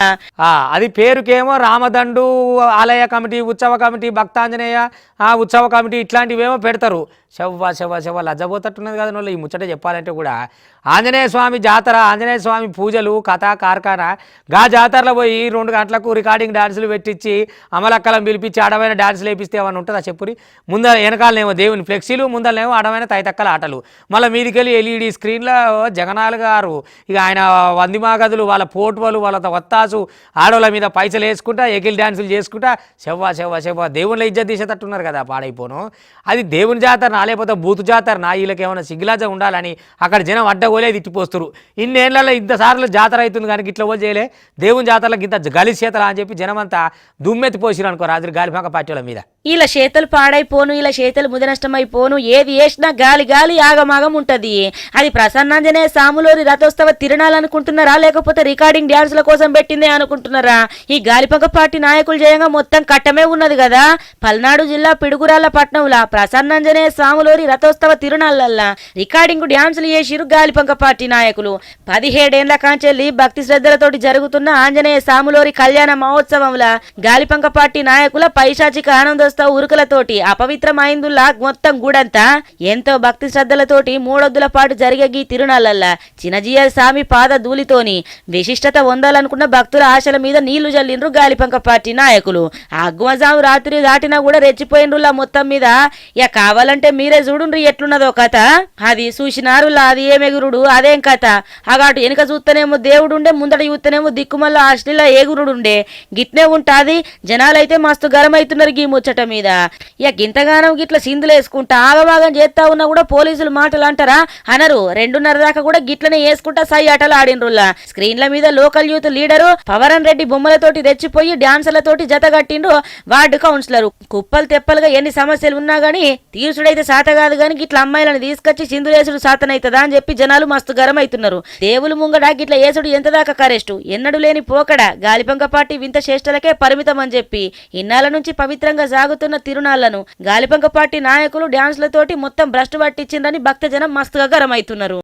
ఆ, అది పేరుకేమో రామదండు ఆలయ కమిటీ ఉత్సవ కమిటీ భక్తాంజనేయ ఆ ఉత్సవ కమిటీ ఇట్లాంటివేమో పెడతారు. శవ్వ శవ్వ శవ్వ లజ్జబోతట్టున్నది కదా వాళ్ళు ఈ ముచ్చట చెప్పాలంటే కూడా ఆంజనేయ స్వామి జాతర ఆంజనేయ స్వామి పూజలు కథ కార్ఖానా గా జాతరలో పోయి రెండు గంటలకు రికార్డింగ్ డాన్సులు పెట్టించి అమలక్కలం పిలిపించి అడవైన డాన్సులు వేపిస్తే ఏమన్నా ఉంటుందా చెప్పురి? ముందర వెనకాలనేమో దేవుని ఫ్లెక్సీలు ముందరనేమో అడవైన తైతక్కల ఆటలు. మళ్ళీ మీదికెళ్ళి ఎల్ఈడి స్క్రీన్లో జగనాలు గారు ఇక ఆయన వందిమాగదులు వాళ్ళ పోటువలు వాళ్ళ వత్తాసు ఆడవాళ్ళ మీద పైసలు వేసుకుంటా ఎకిల్ డాన్సులు చేసుకుంటా చెవ్వ చెవ్వ చెవ్వ దేవుళ్ళ ఇజ్జత్ తీసేటట్టున్నారు కదా పాడైపోను. అది దేవుని జాతర నా లేకపోతే బూతు జాతర నా వీళ్ళకి ఏమైనా సిగ్గులాజ ఉండాలని అక్కడ జనం అడ్డగోలే తిట్టిపోస్తారు. ఇన్నేళ్ళలో ఇంతసార్లు జాతర అవుతుంది కానీ ఇట్లా పోలు చేయలే? దేవుని జాతరలకు ఇంత గలి చేతలా అని చెప్పి జనం అంతా దుమ్మెత్తిపోసిరు అనుకో రాత్రి గాలిపాక పార్టీల మీద. ఇలా చేతలు పాడైపోను ఇలా చేతులు ముదనష్టమైపోను ఏది వేసినా గాలి గాలి ఆగమాగం ఉంటది. అది ప్రసన్నాంజనేయ సాములోని రథోత్సవ తిరణాలనుకుంటున్నారా లేకపోతే రికార్డింగ్ డ్యాన్సుల కోసం పెట్టింది అనుకుంటున్నారా? ఈ గాలిపంక పార్టీ నాయకులు జయంగా మొత్తం కట్టమే ఉన్నది కదా పల్నాడు జిల్లా పిడుగురాళ్ళ పట్నంలా ప్రసన్నాంజనేయ సాములోని రథోత్సవ తిరునాళ్ళల్లా రికార్డింగ్ డ్యాన్సులు చేసిరు గాలిపంక పార్టీ నాయకులు. పదిహేడేండ్ల కాంచెల్లి భక్తి శ్రద్ధలతోటి జరుగుతున్న ఆంజనేయ సాములోరి కళ్యాణ మహోత్సవంలా గాలిపంక పార్టీ నాయకుల పైశాచిక ఆనందోత్సవ ఉరుకులతోటి అపవిత్రమైందులా మొత్తం గుడంతా ఎంతో భక్తి శ్రద్ధలతోటి మూడొద్దుల పాటు జరిగే ఈ తిరునాళ్ళల్లా చినజీయ స్వామి పాద ధూళితోని విశిష్టత పొందాలనుకున్న భక్తుల ఆశల మీద నీళ్ళు జల్లిండ్రు గాలిపంక పార్టీ నాయకులు. అగ్వజాము రాత్రి దాటినా కూడా రెచ్చిపోయినరులా మొత్తం మీద. ఇక కావాలంటే మీరే చూడుండ్రు ఎట్లున్నదో కథ. అది చూసినారులా అది ఏమెగురుడు అదేం కథ. అగాటు వెనుక చూస్తేనేమో దేవుడుండే ముందట చూస్తేనేమో దిక్కుమల్ల ఆశ్లీల ఏగురుడుండే. గిట్నే ఉంటాది. జనాలైతే మస్తు గరమైతున్నారు గీ ముచ్చట మీద. ఇక గింతగానం గిట్ల సిందులు వేసుకుంటా ఆగమాగం చేస్తా ఉన్నా కూడా పోలీసులు మాటలు అంటారా? అనరు. రెండున్నర దాకా కూడా గిట్లనే వేసుకుంటా సై ఆటలు ఆడినరులా స్క్రీన్ల మీద లోకల్ యూత్ లీడరు పవరన్ రెడ్డి బొమ్మలతోటి రెచ్చిపోయి డాన్సులతోటి జత వార్డు కౌన్సిలర్. కుప్పలు తెప్పలుగా ఎన్ని సమస్యలు ఉన్నా గానీ తీర్చుడైతే సాత కాదు గాని ఇట్లా అమ్మాయిలను తీసుకొచ్చి సింధులేసుడు సాతనైతదా అని చెప్పి జనాలు మస్తు గరమైతున్నారు. దేవులు ముంగడ గిట్ల ఏసుడు ఎంత దాకా కరెస్టు? ఎన్నడూ లేని పోకడ. గాలిపంక పార్టీ వింత శ్రేష్టలకే పరిమితం అని చెప్పి ఇన్నాళ్ళ నుంచి పవిత్రంగా సాగుతున్న తిరునాళ్ళను గాలిపంక పార్టీ నాయకులు డాన్స్లతోటి మొత్తం భ్రష్టు పట్టించిందని భక్తజనం మస్తుగా గరమైతున్నారు.